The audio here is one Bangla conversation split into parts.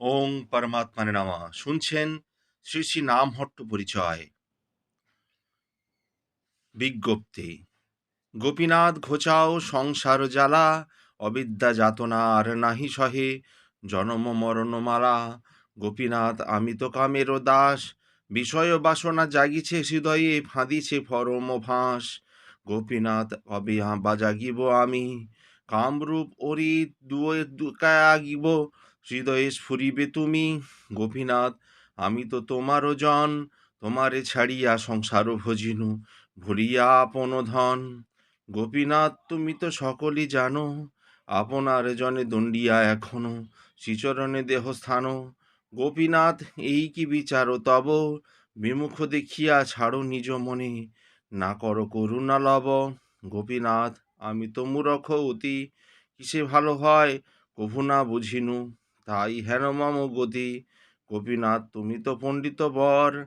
ওং পরমাত্মানে নামা। শুনছেন শ্রী শ্রী নামহট্ট পরিচয়। বিজ্ঞপ্তি, গোপীনাথ ঘোচাও সংসার জ্বালা, অবিদ্যা যাতনা আর নাহি সহে, জনম মরণমালা গোপীনাথ আমি তো কামের দাস, বিষয় বাসনা জাগিছে হৃদয়ে, ফাঁদিছে ফরম ফাঁস গোপীনাথ কবে বা জাগিব আমি, কামরূপ ওরি দুয়ে দুকাগিব হৃদয়ে স্ফুরিবে তুমি, গোপীনাথ, আমি তো তোমারও জন, তোমারে ছাড়িয়া সংসার ভজিনু, ভুলিয়া আপন ধন। গোপীনাথ, তুমি তো সকলই জানো, আপনার জনে দণ্ডিয়া এখনও, শ্রীচরণে দেহ স্থান গোপীনাথ, এই কি বিচার তব? বিমুখ দেখিয়া ছাড়ো নিজ মনে, না করো করুণা লব। গোপীনাথ, আমি তো মূরখ অতি, কিসে ভালো হয়, কভু না বুঝিনু। তাই হেন মম গতি। গোপীনাথ, তুমি তো পণ্ডিত বর।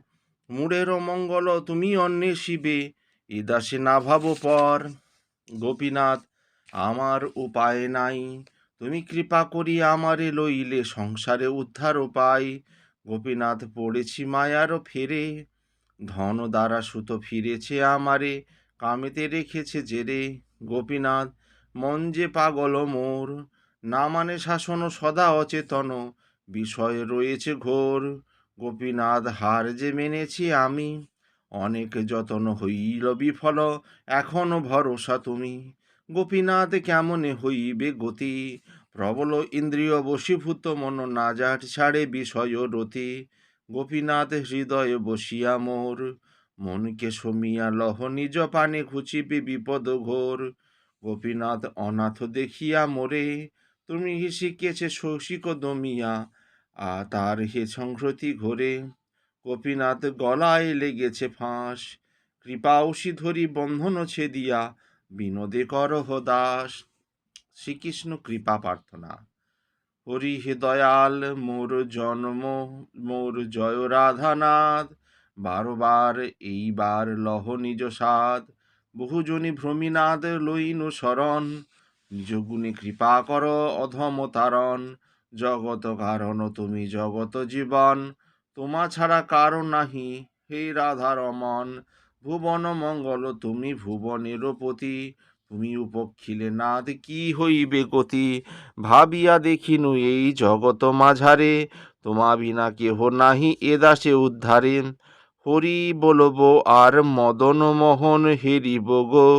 মূঢ়ের মঙ্গল তুমি অন্বেষিবে। এ দাসে না ভাবো পর। গোপীনাথ, আমার উপায় নাই। তুমি কৃপা করি আমারে লইলে সংসারে উদ্ধার উপায়। গোপীনাথ, পড়েছি মায়ারও ফেরে। ধন দ্বারা সুত ফিরেছে আমারে। কামেতে রেখেছে জেরে। গোপীনাথ, মন যে পাগল মোর। না মানে শাসন সদা অচেতন। বিষয় রয়েছে ঘোর। গোপীনাথ হার যে মেনেছি আমি। অনেক যতন হইল বিফল এখনও ভরসা তুমি। গোপীনাথ কেমনে হইবে গতি? প্রবল ইন্দ্রিয় বশীভূত মন না যাট ছাড়ে বিষয় রতি। গোপীনাথ হৃদয়ে বসিয়া মোর। মনকে সমিয়া লহ, নিজ পানে খুচিবে বিপদ ঘোর। গোপীনাথ অনাথ দেখিয়া মোরে। তুমি শিখেছে শশিক দমিয়া, আ তার হে সংহতি ঘোরে। গোপীনাথ গলায় লেগেছে ফাঁস, কৃপা ঔষি ধরি বন্ধন ছেদিয়া, বিনোদে করহ দাস। শ্রীকৃষ্ণ কৃপা প্রার্থনা। হরি হে দয়াল, মোর জন্ম, মোর জয় রাধানাথ। বারবার এইবার লহ নিজ সাদ বহুজনী ভ্রমীনাথ লইন শরণ। নিজ গুণে কৃপা কর, অধম তারণ। জগত কারণ, তুমি জগত জীবন। তোমা ছাড়া কারও নাহি, হে রাধা রমন ভুবন মঙ্গল, তুমি ভুবনের পতি তুমি উপক্ষিলে নাদ, কি হইবে গতি? ভাবিয়া দেখিনু এই জগত মাঝারে। তোমা বিনা কেহ নাহি এ দাসে উদ্ধারে। হরি বলব, আর মদন মোহন হেরিব গো,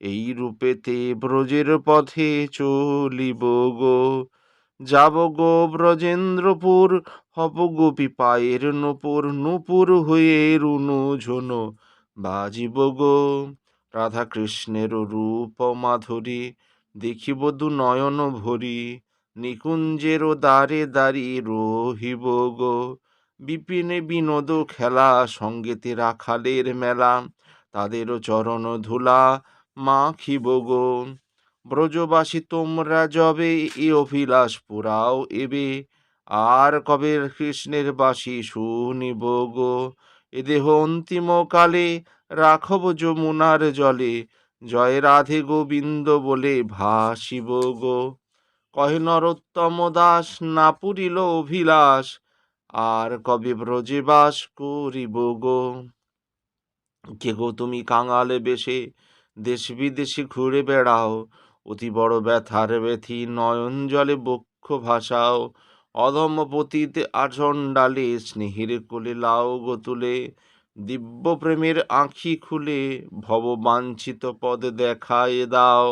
এই রূপেতে ব্রজের পথে চলিব গো। যাব গো ব্রজেন্দ্রপুর, হব গোপী পায়ের নূপুর নূপুর হয়ে রুনু ঝুনু। বাজিব গো রাধা কৃষ্ণের রূপ মাধুরী, দেখিব দু নয়ন ভরি, নিকুঞ্জের দ্বারে দাঁড়িয়ে রহিব গো। বিপিনে বিনোদ খেলা, সঙ্গেতে রাখালের মেলা, তাদেরও চরণ ধুলা মাখিব গো ব্রজবাসী, তোমরা যবে এ অভিলাষ পুরাও এবে, আর কবে কৃষ্ণের বাসী শুনিব গো? এ দেহ অন্তিম কালে রাখব যমুনার জলে, জয় রাধে গোবিন্দ বলে ভাসিব গো। কহে নরোত্তম দাস, না পুরিল অভিলাষ আর কবে ব্রজে বাস করিব গো? তুমি কাঙালে বেশে দেশ বিদেশে ঘুরে বেড়াও, অতি বড় ব্যথার ব্যথি নয়ন জলে বক্ষ ভাসাও, অধম পতিতে পতিত ডালে স্নেহের কোলে লাও গো তুলে, দিব্য প্রেমের আঁখি খুলে ভব বাঞ্ছিত পদ দেখায় দাও,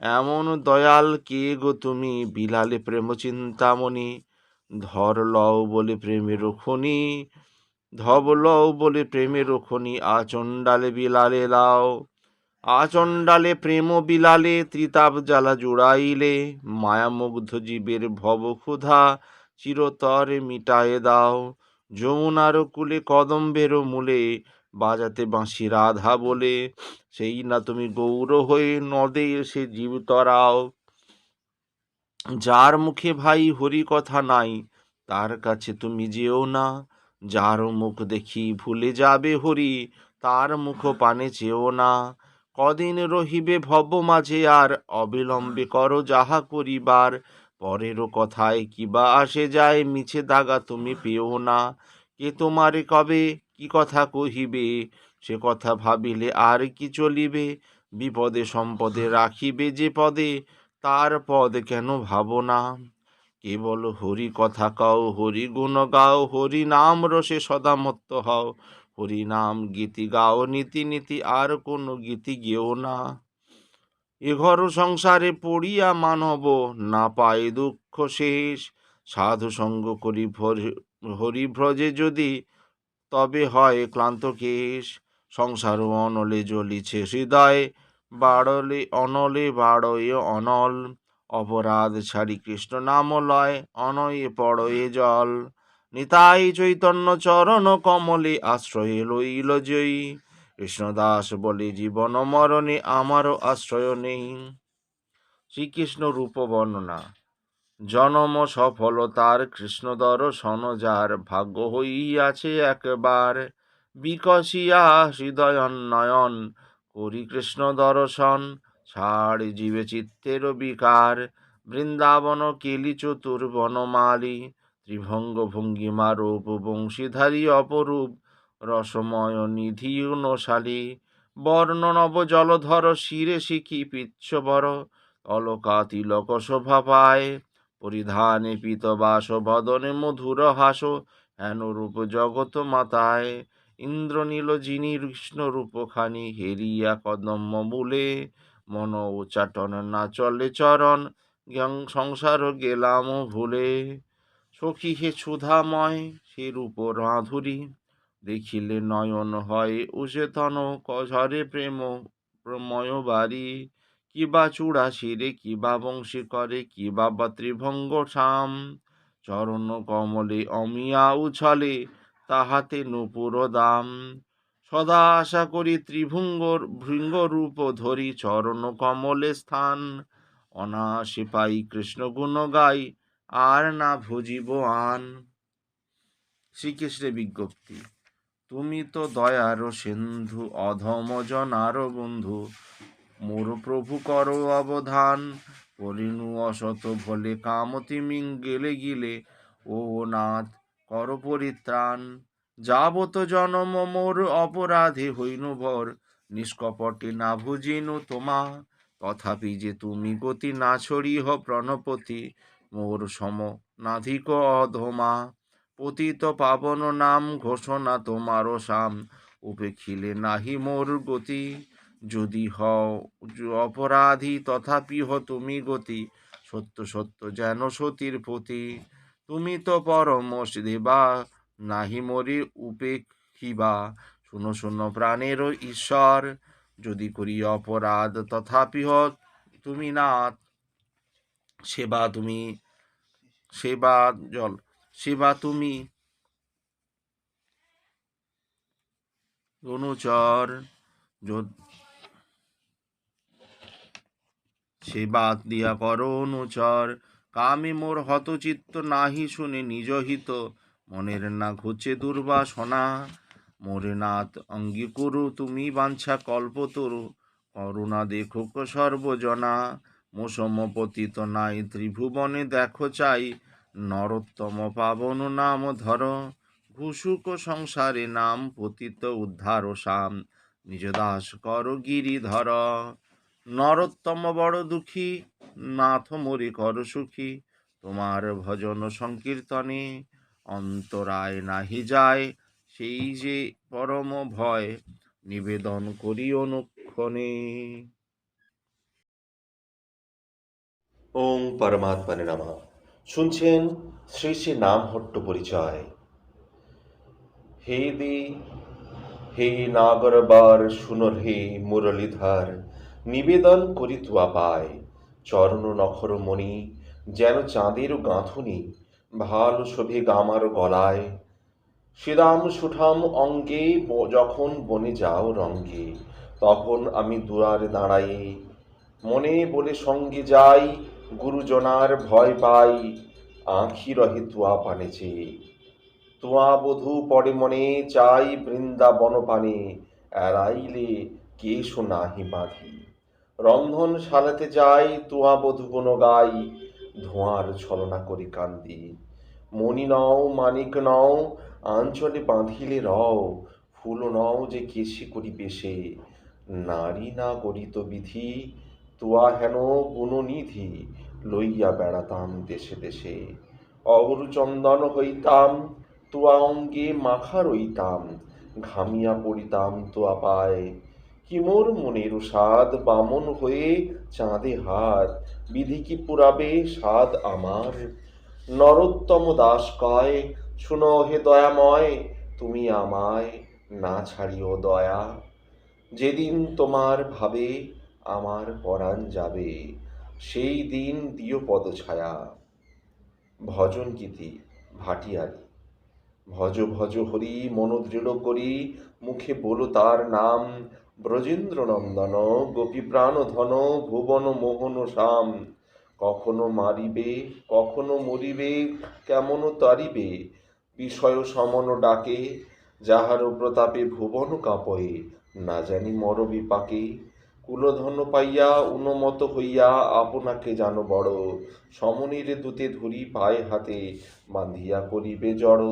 এমন দয়াল কে গো তুমি? বিলালে প্রেম চিন্তামণি ধর লও বলে প্রেমের খনি, ধব লও বলে প্রেমের খনি আচণ্ডালে বিলালে লাও আচণ্ডালে প্রেম বিলালে, ত্রিতাপ জ্বালা জুড়াইলে মায়ামুগ্ধ জীবের ভব ক্ষুধা চিরতরে মিটায়ে দাও, যমুনার কুলে কদম্বের মূলে বাজাতে বাঁশি রাধা বলে, সেই না তুমি গৌর হয়ে নদে এসে জীব তরাও যার মুখে ভাই হরি কথা নাই, তার কাছে তুমি যেও না। যার মুখ দেখি ভুলে যাবে হরি, তার মুখ পানে চেও না। কদিন রহিবে ভব মাঝে আর অবিলম্বে করো যাহা করিবার। পরেরও কথায় কিবা আসে যায়, মিছে দাগা তুমি পেও না। কে তোমারে কবে, কি কথা কহিবে? সে কথা ভাবিলে আর কি চলিবে? বিপদে সম্পদে রাখিবে যে পদে? তার পদ কেন ভাবো না? কেবল হরি কথা কও, হরি গুণ গাও, হরি নাম রসে সদা মত্ত হও। হরি নাম গীতি গাও, নীতি নীতি আর কোনো গীতি গেও না। এ ঘর সংসারে পড়িয়া মানব, না পায় দুঃখ শেষ। সাধু সঙ্গ করি ভর- হরি ভ্রজে যদি, তবে হয় ক্লান্ত কেশ। সংসার অনলে জ্বলিছে হৃদয় বাড়লে, অনলে বাড়য়ে অনল অপরাধ ছাড়ি কৃষ্ণ নাম লয় অনয়ে পড়য়ে জল। নিতাই চৈতন্য চরণ কমলে আশ্রয়ে লইল জয়ী। কৃষ্ণদাস বলে, জীবন মরণে আমারও আশ্রয় নেই। শ্রীকৃষ্ণ রূপ বর্ণনা, জনম সফলতার কৃষ্ণ দর্শন যার ভাগ্য হইয়াছে একবার, বিকশিয়া হৃদয়ন্নয়ন করি কৃষ্ণ দর্শন ছাড় জীবে চিত্তের বিকার, বৃন্দাবন কেলি চতুর বনমালী, ত্রিভঙ্গ ভঙ্গিমা রূপ বংশীধারী অপরূপ, রসময় নিধি নশালী বর্ণ নব জলধর শিরে শিখি পিচ্ছবর অলকা তিলক শোভা পায়, পরিধানে পীতবাস বদনে মধুর হাস হেন রূপ জগত মাতায়। ইন্দ্রনীল যিনি কৃষ্ণ রূপখানি হেরিয়া কদম মূলে মন উচ্চাটন না চলে চরণ সংসার গেলাম ভুলে। সখী হে সুধাময়, সে রূপ মাধুরী দেখিলে নয়ন হয় উচেতন, কঝরে প্রেম, প্রময় বাড়ি। কিবা চূড়া শিরে, কিবা বংশী করে, কিবা বা ত্রিভঙ্গ শাম। চরণ কমলে অমিয়া উছলে তাহাতে নুপুর দাম সদা আশা করি ত্রিভুঙ্গর ভৃঙ্গ রূপ ধরি চরণ কমলে স্থান। অনাসে পাই কৃষ্ণ গুণ গাই, আর না ভুজিব আন। শ্রীকৃষ্ণের বিজ্ঞপ্তি, তুমি তো দয়ার সিন্ধু, অধম জনার বন্ধু। মোর প্রভু কর অবধান, করিনু অসত ভলে কামতি মিং গেলে গিলে। ও নাথ পরিত্রাণ যাবত জনম মোর অপরাধে হইনু ভর। নিষ্কপটে না ভুজিনু তোমা। তথাপি যে তুমি গতি না ছড়িহ প্রণপতি, মোর সম নাধিক অধমা। পতিত পাবন নাম ঘোষণা তোমারও সাম। উপেক্ষিলে নাহি মোর গতি। যদি হও অপরাধী তথাপি হ তুমি গতি। সত্য সত্য যেন সতীর পতি তুমি তো পরম দেবা নাহি মরি উপেক্ষিবা শুনো শুনো, প্রাণের ঈশ্বর, যদি করি অপরাধ, তথাপি হ তুমি নাথ। সেবা তুমি, সেবা জল, সেবা তুমি। অনুচর সেবা দিয়া করো অনুচর। কামে মোর হতচিত্ত নাহি শুনে নিজ হিত। মনের না ঘুচে দুর্বাসনা মোরে নাথ অঙ্গী করু তুমি বাঞ্ছা কল্পতরু। করুণা দেখুক সর্বজনা। মোসম পতিত নাই ত্রিভুবনে দেখো চাই। নরোত্তম পাবন নাম ধর। ঘুষুক সংসারে নাম পতিত উদ্ধার সাম। নিজ দাস কর গিরিধর। নরোত্তম বড় দুঃখী। নাথ মরি কর সুখী, তোমার ভজন সংকীর্তনে অন্তরায় নাহি যায় সেই যে পরম ভয়, নিবেদন করি অনুক্ষণে ওং পরমাত্মানে নামা। শুনছেন শ্রী শ্রী নামহট্ট পরিচয়। হে দি, হে নাগরবার শুনর হে মুরলীধর, নিবেদন করি তুয়া পায়। চরণ নখর মণি, যেন চাঁদের গাঁথুনি, ভালো শোভে গামার গলায়। শ্রীরাম সুঠাম অঙ্গে যখন বনে যাও রঙ্গে, তখন আমি দুয়ারে দাঁড়াই। মনে বলে সঙ্গে যাই, গুরুজনার ভয় পাই, আঁখি রহে তুয়া পানে তুয়া বধূ পড়ে মনে চাই বৃন্দাবন পানে এড়াইলে কেশ নাহি বাঁধি। রন্ধন সালাতে যাই তুয়া বধূ গুণ গাই, ধোঁয়ার ছলনা করি কান্দি। মণি নও, মানিক নও, আঞ্চলে বাঁধিলে রও, ফুল নও যে কেশি করি বেশে। নারী না গরিত বিধি, তুয়া হেন গুণনিধি, লইয়া বেড়াতাম দেশে দেশে। অগরু চন্দন হইতাম, তুয়া অঙ্গে মাখা রইতাম, ঘামিয়া পড়িতাম তোয়া পায়। কি মোর মনের সাদ বামন হয়ে চাঁদে হাত বিধি কি পুরাবে সাদ আমার? নরোত্তম দাস কয়, শুনো হে দয়াময়, তুমি আমায় না ছাড়িও দয়া। যেদিন তোমার ভাবে আমার পরাণ যাবে, সেই দিন দিও পদছায়া ভজন গীতি, ভাটিয়ারি। ভজ ভজ হরি মন দৃঢ় করি, মুখে বলো তার নাম ব্রজেন্দ্র নন্দন গোপী প্রাণ ধন, ভুবন মোহন শ্যাম কখনো মারিবে, কখনো মরিবে, কেমন তারিবে? বিষয় সমন ডাকে, যাহার প্রতাপে ভুবন কাঁপয়ে না জানি মর বিপাকে কুলধন পাইয়া উনমত হইয়া আপনাকে জানো বড়, সমনের দূতে ধরি পায়ে হাতে বাঁধিয়া করিবে জড়।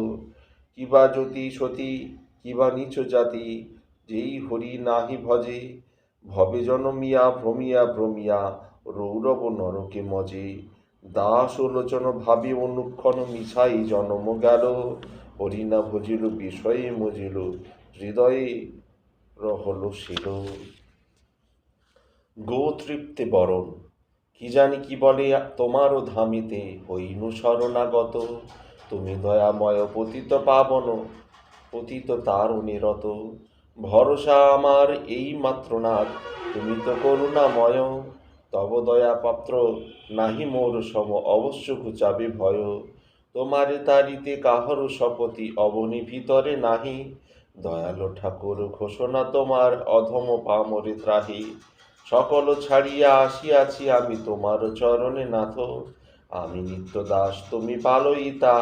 কিবা জ্যোতি সতী, কিবা নিচ জাতি যেই হরি নাহি ভজে, ভবে জনমিয়া ভ্রমিয়া ভ্রমিয়া, রৌরব নরকে মজে। দাস লোচন ভাবে অনুক্ষণ মিছাই জনম গেল। হরি না ভজিল, বিষয়ে মজিল, হৃদয়ে রহল শিল। গোতৃপ্তে বরণ, কি জানি কি বলে তোমারও ধামিতে? হইনু শরণাগত, তুমি দয়াময় পতিত পাবন, পতিত তার নিরত। ভরসা আমার এই মাত্র নাথ তুমি তো করুণাময়, তব দয়া পাত্র নাহি মোর সম অবশ্য ঘুচাবে ভয়। তোমারে তারিতে কাহর শপথি অবনি ভিতরে নাহি। দয়ালো ঠাকুর, ঘোষণা তোমার অধম পামরে ত্রাহি। সকল ছাড়িয়া আসিয়াছি আমি তোমার চরণে নাথ। আমি নিত্য দাস তুমি পালয়িতা,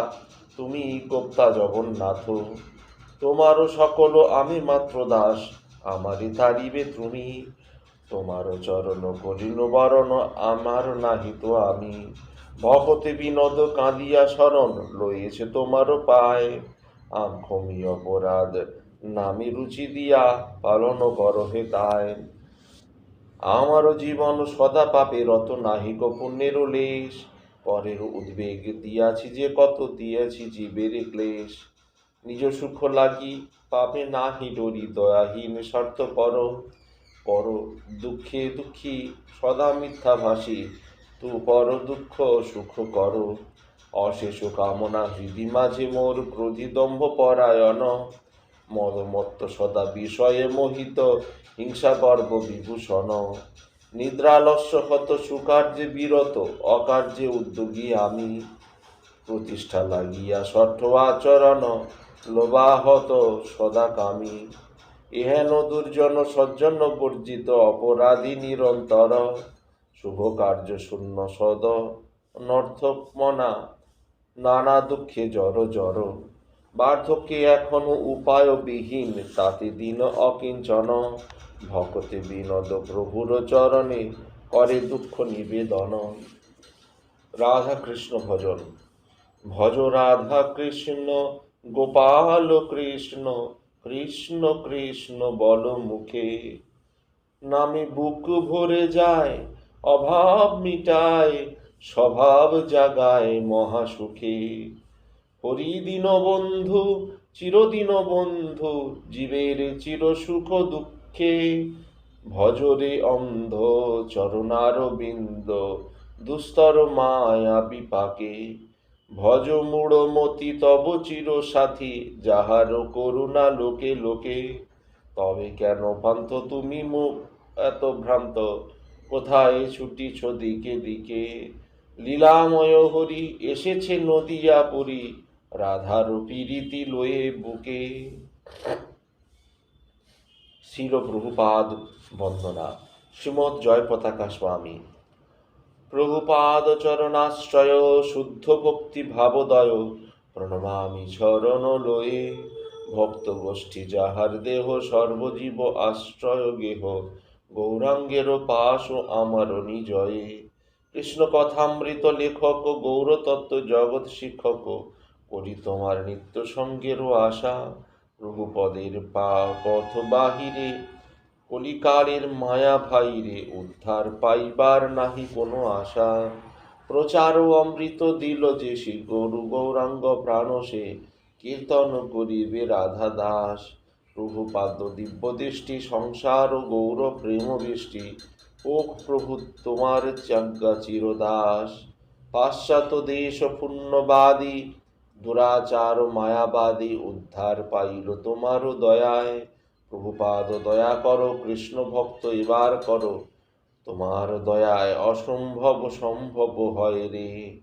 তুমি গোপ্তা জগন্নাথ। তোমারও সকল আমি মাত্র দাস, আমারই তারিবে তুমি তোমার চরণ করিল বরণ, আমার নাহি তো আমি। ভকতে বিনোদ কাঁদিয়া শরণ, লইয়েছে তোমারও পায় আমি অপরাধ, নামি রুচি দিয়া পালন করহে তাই। আমারও জীবন সদা পাপে রত, নাহি গো পুণ্যের লেশ পরের উদ্বেগ দিয়াছি যে কত দিয়াছি জীবের ক্লেশ। নিজ সুখ লাগি পাপে নাহি ডরি দয়াহীন স্বার্থ পর পর দুঃখে দুঃখী সদা মিথ্যা ভাসি, তু পর দুঃখ সুখ কর। অশেষ কামনা হৃদি মাঝে মোর ক্রোধী দম্ভ পরায়ণ। মদমত্ত সদা বিষয়ে মোহিত হিংসা গর্ব বিভূষণ। নিদ্রালস্য হত সুকার্যে বিরত, অকার্যে উদ্যোগী আমি। প্রতিষ্ঠা লাগিয়া ষষ্ঠ আচরণ লোবাহত সদা কামী এহেন দুর্জন সজ্জন বর্জিত অপরাধী নিরন্তর। শুভ কার্য শূন্য সদ। নর্থকমনা নানা দুঃখে জড় জড় বার্ধক্যে এখনও উপায় বিহীন তাতে দিন অকিঞ্চন। ভকতে বিনোদ প্রভুর চরণে করে দুঃখ নিবেদন। রাধা কৃষ্ণ ভজন। ভজ রাধা কৃষ্ণ গোপাল কৃষ্ণ কৃষ্ণ কৃষ্ণ বল মুখে। নামে বুক ভরে যায়, অভাব মিটায়, স্বভাব জাগায় মহাসুখে। হরিদিন বন্ধু, চিরদিন বন্ধু, জীবের চির সুখ দুঃখে। ভজরে অন্ধ চরণার বিন্দ দুস্তর মায়া বিপাকে। ভজ মূঢ় মতি তব চির সাথী, যাহার করুণা লোকে লোকে। তবে কেন পান্থ তুমি মুখ এত ভ্রান্ত? কোথায় ছুটিছ দিকে দিকে? লীলাময় হরি এসেছে নদিয়া পুরী রাধার পীড়িতি লয়ে বুকে। শিল প্রভুপাদ বন্দনা। শ্রীমৎ জয় পতাকা স্বামী। প্রভুপাদ চরণাশ্রয় শুদ্ধ ভক্তি ভাবোদয় প্রণমামি চরণ লয়ে ভক্ত গোষ্ঠী যাহার দেহ সর্বজীব আশ্রয় গেহ, গৌরাঙ্গের পাশ ও আমার নিজয়ে। কৃষ্ণ কথামৃত লেখক গৌরতত্ত্ব জগৎ শিক্ষক, করি তোমার নিত্য সঙ্গেরও আশা। রঘুপদের পা পথ বাহিরে কলিকালের মায়া ভাইরে উদ্ধার পাইবার নাহি কোনো আশা। প্রচার ও অমৃত দিল যে সে গরু গৌরাঙ্গ প্রাণ সে, কীর্তন করিবে রাধা দাস। প্রভুপাদ দিব্য দৃষ্টি, সংসার ও গৌর প্রেম বৃষ্টি ও প্রভু তোমার চাজ্ঞা চিরদাস। পাশ্চাত্য দেশ পুণ্যবাদী, দুরাচার মায়াবাদী উদ্ধার পাইল তোমারও দয়ায়। প্রভুপাদ, দয়া করো, কৃষ্ণ ভক্ত, এবার করো। তোমার দয়ায় অসম্ভব সম্ভব হয় রে শ্রী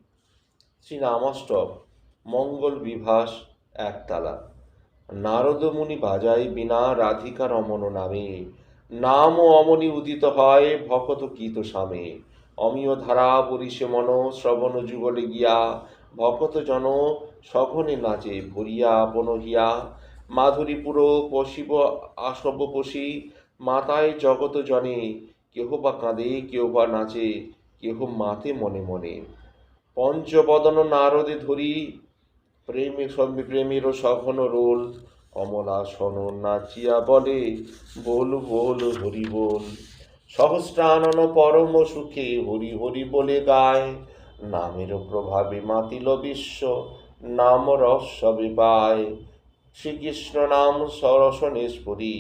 শ্রীরামাষ্টক, মঙ্গল বিভাস, একতালা। নারদমুনি বাজায় বিনা রাধিকা রমন নামে। নাম ও অমনি উদিত হয় ভকত কীত সামে। অমিয় ধারা পরিসে মন, শ্রবণ যুগলে গিয়া। ভকত জন, সঘনে নাচে ভরিয়া আপন হিয়া মাধুরীপুর পশিব আসব পশি মাতায় জগত জনে, কেহ বা কাঁদে, কেহ বা নাচে, কেহ মাতে মনে মনে। পঞ্চবদন নারদে ধরি, প্রেমে প্রেমের সঘন রোল কমলাসন নাচিয়া বলে, বল বল, হরি বল। সহস্রানন পরম সুখে হরি হরি বলে গায়, নামের প্রভাবে মাতিল বিশ্ব, নাম রসবে পায়। শ্রীকৃষ্ণ নাম সরসনেশ্বরী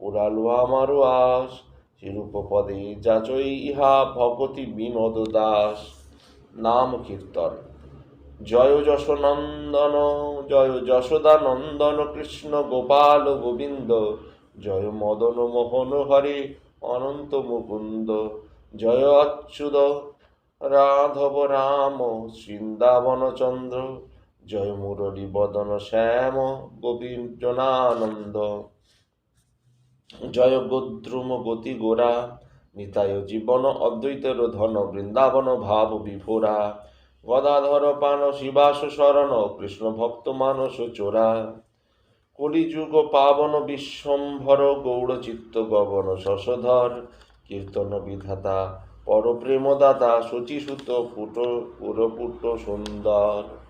উড়ালো আমারও আস চিরূপদে যাচই ইহা ভগতি বিনোদ দাস। নাম কীর্তন। জয় যশনন্দন, জয় যশোদা নন্দন কৃষ্ণ গোপাল গোবিন্দ, জয় মদন মোহন হরে অনন্ত মুকুন্দ, জয় অচ্যুত রাধব রাম, বৃন্দাবন চন্দ্র। জয় মুরলী বদন শ্যাম গোপীজনানন্দ জয় গোদ্রুম গতি গোরা নিতায় জীবন অদ্বৈতের ধন বৃন্দাবন ভাব বিভোরা। গদাধর পান শিবাস শরণ, কৃষ্ণ ভক্ত মানস চোরা। কলিযুগ পাবন বিশ্বম্ভর, গৌড় চিত্ত গগন শশধর। কীর্তন বিধাতা, পরপ্রেমদাতা শচীসুত পুট, পুরপুট সুন্দর।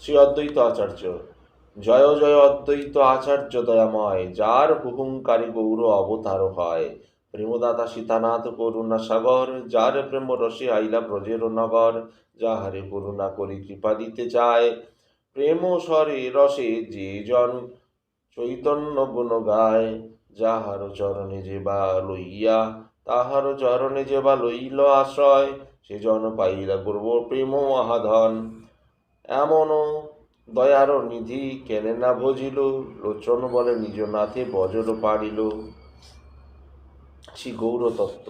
শ্রী অদ্বৈত আচার্য। জয় জয় অদ্বৈত আচার্য দয়াময়, যার হুহুঙ্কারী গৌর অবতার হয়। প্রেমদাতা সীতানাথ করুণা সাগর, যার প্রেম রসে আইলা ব্রজের নগর, যাহারে করুণা করি কৃপা দিতে চায়। প্রেম স্বরে রসে যে জন চৈতন্য গুণ গায়, যাহার চরণে যে বা লইয়া, তাহার চরণে যে বা লইল আশ্রয়, সে জন পাইলা গর্ব প্রেম মহাধন। এমন দয়ার নিধি কেনে না ভজিল, লোচন বলে নিজ নাথে বজর পারিল শ্রী গৌরতত্ত্ব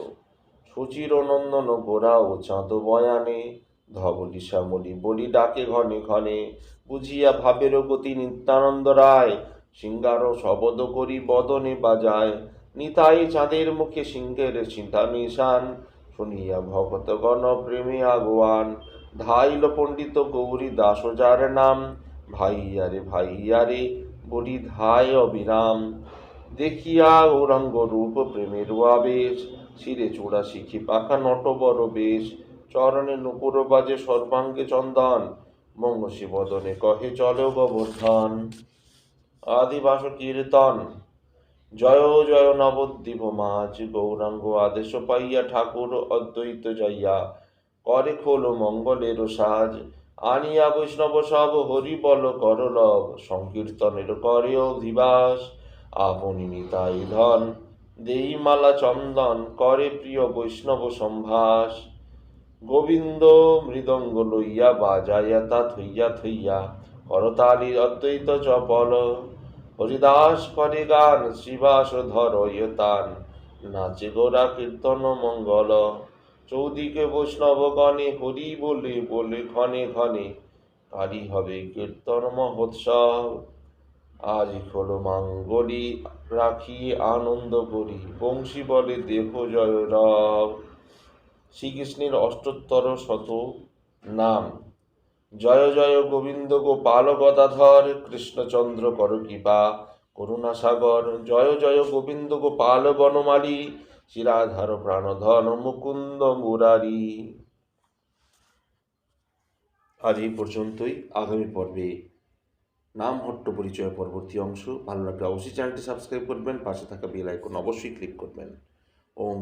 সুচির নন্দন গোরা ও চাঁদ বয়ানে ধবলি শ্যামলি বলি ডাকে ঘনে ঘনে, বুঝিয়া ভাবের গতি নিত্যানন্দ রায়, সিঙ্গার শবদ করি বদনে বাজায়। নিতাই চাঁদের মুখে সিংহের চিন্তা নিশান শুনিয়া ভগতগণ প্রেমে আগুয়ান। ধাইল পণ্ডিত গৌরী দাস যার নাম। ভাইয়ারে ভাইয়ারে বলি ধায় অবিরাম। দেখিয়া গৌরাঙ্গ রূপ প্রেমের আবেশ, শিরে চূড়া শিখি পাখা নট বড় বেশ। চরণে নুপুর বাজে সর্বাঙ্গে চন্দন মঙ্গসী বদনে কহে চলে গোবর্ধন। আদিবাস কীর্তন, জয় জয় নবদ্বীপ মাঝ গৌরাঙ্গ আদেশ পাইয়া ঠাকুর অদ্বৈত যাইয়া করে খোল মঙ্গলের সাজ। আনিয়া বৈষ্ণব সব হরি বল করলভ সংকীর্তনের করে অধিবাস আপনি নিতাই ধন। দেই মালা চন্দন করে প্রিয় বৈষ্ণব সম্ভাস। গোবিন্দ মৃদঙ্গ লইয়া বাজাইয়া তা থইয়া থইয়া করতালি অদ্বৈত চপল। হরিদাস করে গান শিবাস ধর তান। নাচে গোরা কীর্তন মঙ্গল। চৌদিকে বৈষ্ণবগণে হরি বলে বলে ঘনে ঘনে কালী হবে কীর্তন মহোৎসব। আজ হলো মাঙ্গলি রাখি, আনন্দ করি, বংশী বলে দেহ জয় রব। শ্রীকৃষ্ণের অষ্টোত্তর শত নাম। জয় জয় গোবিন্দ গোপাল গদাধর, কৃষ্ণচন্দ্র কর কৃপা, করুণা সাগর। জয় জয় গোবিন্দ গোপাল বনমালী চিরাধার প্রাণধন মুকুন্দ মুরারি। আজ এই পর্যন্তই। আগামী পর্বে নামহট্ট পরিচয় পরবর্তী অংশ। ভালো লাগলে অবশ্যই চ্যানেলটি সাবস্ক্রাইব করবেন। পাশে থাকা বেল আইকন অবশ্যই ক্লিক করবেন। ওম